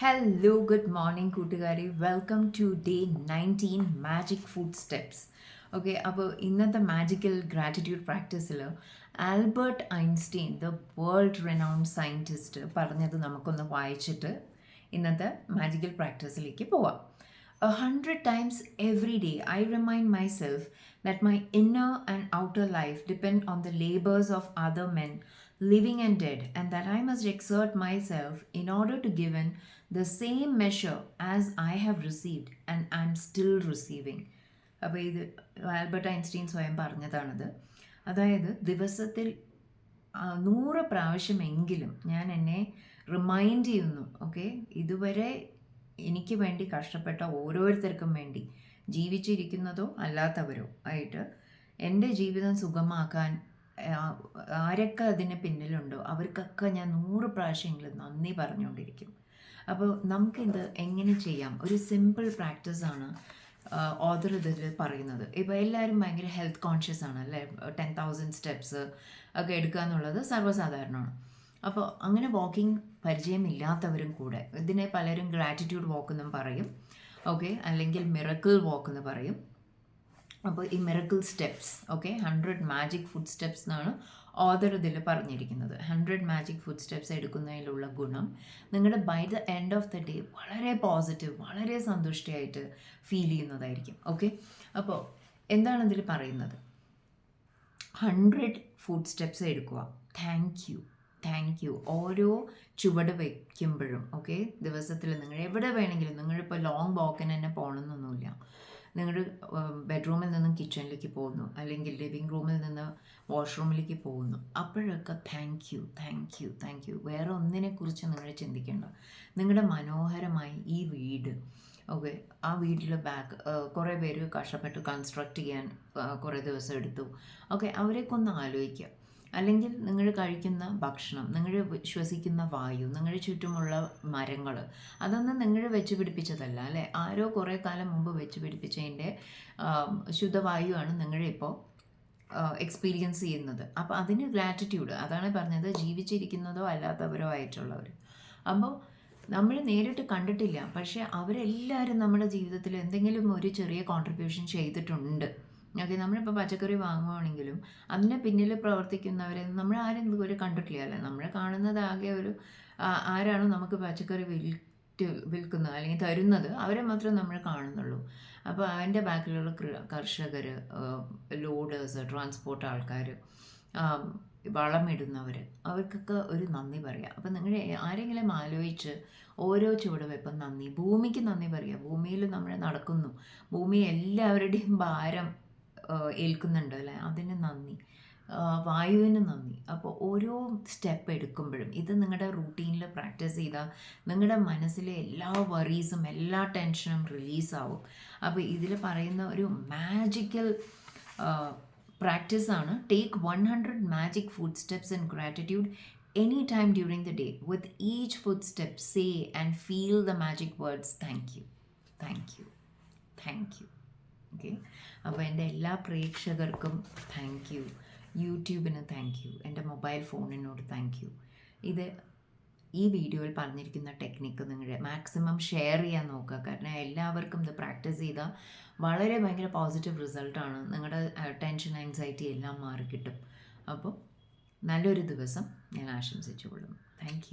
Hello good morning കൂട്ടുകാരി. Welcome to day nineteen magic footsteps okay അപ്പോൾ ഇന്നത്തെ magical gratitude പ്രാക്ടീസിൽ Albert Einstein the world renowned scientist പറഞ്ഞത് നമുക്കൊന്ന് വായിച്ചിട്ട് ഇന്നത്തെ മാജിക്കൽ പ്രാക്ടീസിലേക്ക് പോവാം. A hundred times times day I remind myself that my inner and outer life depend on the labours of other men, living and dead, and that I must exert myself in order to give in the same measure as I have received and am still receiving. അപ്പോൾ ഇത് Albert Einstein സ്വയം പറഞ്ഞതാണത് അതായത് ദിവസത്തിൽ നൂറ് പ്രാവശ്യമെങ്കിലും ഞാൻ എന്നെ remind ചെയ്യുന്നു ഓക്കെ ഇതുവരെ എനിക്ക് വേണ്ടി കഷ്ടപ്പെട്ട ഓരോരുത്തർക്കും വേണ്ടി ജീവിച്ചിരിക്കുന്നതോ അല്ലാത്തവരോ ആയിട്ട് എന്റെ ജീവിതം സുഗമാക്കാൻ ആരൊക്കെ അതിന് പിന്നിലുണ്ടോ അവർക്കൊക്കെ ഞാൻ നൂറ് പ്രാവശ്യമെങ്കിലും നന്ദി പറഞ്ഞുകൊണ്ടിരിക്കും. അപ്പോൾ നമുക്കിത് എങ്ങനെ ചെയ്യാം? ഒരു സിമ്പിൾ പ്രാക്ടീസാണ് ഓതർ ഇതിൽ പറയുന്നത്. ഇപ്പോൾ എല്ലാവരും ഭയങ്കര ഹെൽത്ത് കോൺഷ്യസ് ആണ് അല്ലേ? ടെൻ തൗസൻഡ് സ്റ്റെപ്സ് ഒക്കെ എടുക്കുക എന്നുള്ളത് സർവസാധാരണമാണ്. അപ്പോൾ അങ്ങനെ വാക്കിംഗ് പരിചയമില്ലാത്തവരും കൂടെ ഇതിനെ പലരും ഗ്രാറ്റിറ്റ്യൂഡ് വാക്ക് എന്നും പറയും. ഓക്കെ അല്ലെങ്കിൽ മിറക്കിൾ വാക്ക് എന്ന് പറയും. അപ്പോൾ ഈ miracle steps okay hundred magic footsteps എന്നാണ് ഓദർ ഇതിൽ പറഞ്ഞിരിക്കുന്നത്. ഹൺഡ്രഡ് മാജിക് ഫുഡ് സ്റ്റെപ്സ് എടുക്കുന്നതിലുള്ള ഗുണം നിങ്ങളുടെ by the end of the day വളരെ പോസിറ്റീവ് വളരെ സന്തുഷ്ടിയായിട്ട് ഫീൽ ചെയ്യുന്നതായിരിക്കും ഓക്കെ അപ്പോൾ എന്താണ് ഇതിൽ പറയുന്നത്? ഹൺഡ്രഡ് ഫുഡ് സ്റ്റെപ്സ് എടുക്കുക. താങ്ക് യു താങ്ക് യു ഓരോ ചുവട് വയ്ക്കുമ്പോഴും ഓക്കെ ദിവസത്തിൽ നിങ്ങൾ എവിടെ വേണമെങ്കിലും നിങ്ങളിപ്പോൾ ലോങ് വാക്കിന് തന്നെ പോകണമെന്നൊന്നുമില്ല. നിങ്ങളുടെ ബെഡ്റൂമിൽ നിന്നും കിച്ചണിലേക്ക് പോകുന്നു. അല്ലെങ്കിൽ ലിവിങ് റൂമിൽ നിന്ന് വാഷ്റൂമിലേക്ക് പോകുന്നു. അപ്പോഴൊക്കെ thank you thank you thank you വേറെ ഒന്നിനെക്കുറിച്ച് നിങ്ങൾ ചിന്തിക്കേണ്ട. നിങ്ങളുടെ മനോഹരമായി ഈ വീട് ഓക്കെ ആ വീട്ടിൽ ബാക്ക് കുറേ പേര് കഷ്ടപ്പെട്ട് കൺസ്ട്രക്റ്റ് ചെയ്യാൻ കുറേ ദിവസം എടുത്തു. ഓക്കെ അവരെയൊക്കെ ഒന്ന് ആലോചിക്കുക അല്ലെങ്കിൽ നിങ്ങൾ കഴിക്കുന്ന ഭക്ഷണം നിങ്ങൾ ശ്വസിക്കുന്ന വായു നിങ്ങളുടെ ചുറ്റുമുള്ള മരങ്ങൾ അതൊന്നും നിങ്ങൾ വെച്ച് പിടിപ്പിച്ചതല്ല അല്ലേ? ആരോ കുറേ കാലം മുമ്പ് വെച്ച് പിടിപ്പിച്ചതിന്റെ ശുദ്ധവായുവാണ് നിങ്ങളിപ്പോൾ എക്സ്പീരിയൻസ് ചെയ്യുന്നത്. അപ്പോൾ അതിന് ഗ്രാറ്റിറ്റ്യൂഡ് അതാണ് പറഞ്ഞത് ജീവിച്ചിരിക്കുന്നതോ അല്ലാത്തവരോ ആയിട്ടുള്ളവർ. അപ്പോൾ നമ്മൾ നേരിട്ട് കണ്ടിട്ടില്ല പക്ഷേ അവരെല്ലാവരും നമ്മുടെ ജീവിതത്തിൽ എന്തെങ്കിലും ഒരു ചെറിയ കോൺട്രിബ്യൂഷൻ ചെയ്തിട്ടുണ്ട്. ഓക്കെ നമ്മളിപ്പോൾ പച്ചക്കറി വാങ്ങുവാണെങ്കിലും അതിന് പിന്നിൽ പ്രവർത്തിക്കുന്നവരെ നമ്മൾ ആരും ഇതുവരെ കണ്ടിട്ടില്ല അല്ലേ? നമ്മൾ കാണുന്നതാകെ ഒരു ആരാണോ നമുക്ക് പച്ചക്കറി വിൽറ്റ് വിൽക്കുന്നത് അല്ലെങ്കിൽ തരുന്നത് അവരെ മാത്രമേ നമ്മൾ കാണുന്നുള്ളൂ. അപ്പോൾ അതിന്റെ ബാക്കിലുള്ള കർഷകർ ലോഡേഴ്സ് ട്രാൻസ്പോർട്ട് ആൾക്കാർ വളമിടുന്നവർ അവർക്കൊക്കെ ഒരു നന്ദി പറയാം. അപ്പം നിങ്ങൾ ആരെങ്കിലും ആലോചിച്ച് ഓരോ ചുവടുവെപ്പം നന്ദി ഭൂമിക്ക് നന്ദി പറയുക ഭൂമിയിൽ നമ്മൾ നടക്കുന്നു. ഭൂമി എല്ലാവരുടെയും ഭാരം ഏൽക്കുന്നുണ്ട് അല്ലേ? അതിന് നന്ദി. വായുവിന് നന്ദി. അപ്പോൾ ഓരോ സ്റ്റെപ്പ് എടുക്കുമ്പോഴും ഇത് നിങ്ങളുടെ റൂട്ടീനിൽ പ്രാക്ടീസ് ചെയ്താൽ നിങ്ങളുടെ മനസ്സിലെ എല്ലാ വറീസും എല്ലാ ടെൻഷനും റിലീസാവും അപ്പോൾ ഇതിൽ പറയുന്ന ഒരു magical പ്രാക്ടീസാണ് take one hundred magic food steps in gratitude any time during the day with each food step say and feel the magic words thank you thank you thank you okay അപ്പോൾ എന്റെ എല്ലാ പ്രേക്ഷകർക്കും thank you യൂട്യൂബിന് thank you എന്റെ mobile ഫോണിനോട് thank you ഇത് ഈ വീഡിയോയിൽ പറഞ്ഞിരിക്കുന്ന ടെക്നിക്ക് നിങ്ങൾ മാക്സിമം ഷെയർ ചെയ്യാൻ നോക്കുക. കാരണം എല്ലാവർക്കും ഇത് പ്രാക്ടീസ് ചെയ്താൽ വളരെ ഭയങ്കര പോസിറ്റീവ് റിസൾട്ടാണ് നിങ്ങളുടെ ടെൻഷൻ ആൻസൈറ്റി എല്ലാം മാറി കിട്ടും അപ്പോൾ നല്ലൊരു ദിവസം ഞാൻ ആശംസിച്ചുകൊള്ളും താങ്ക്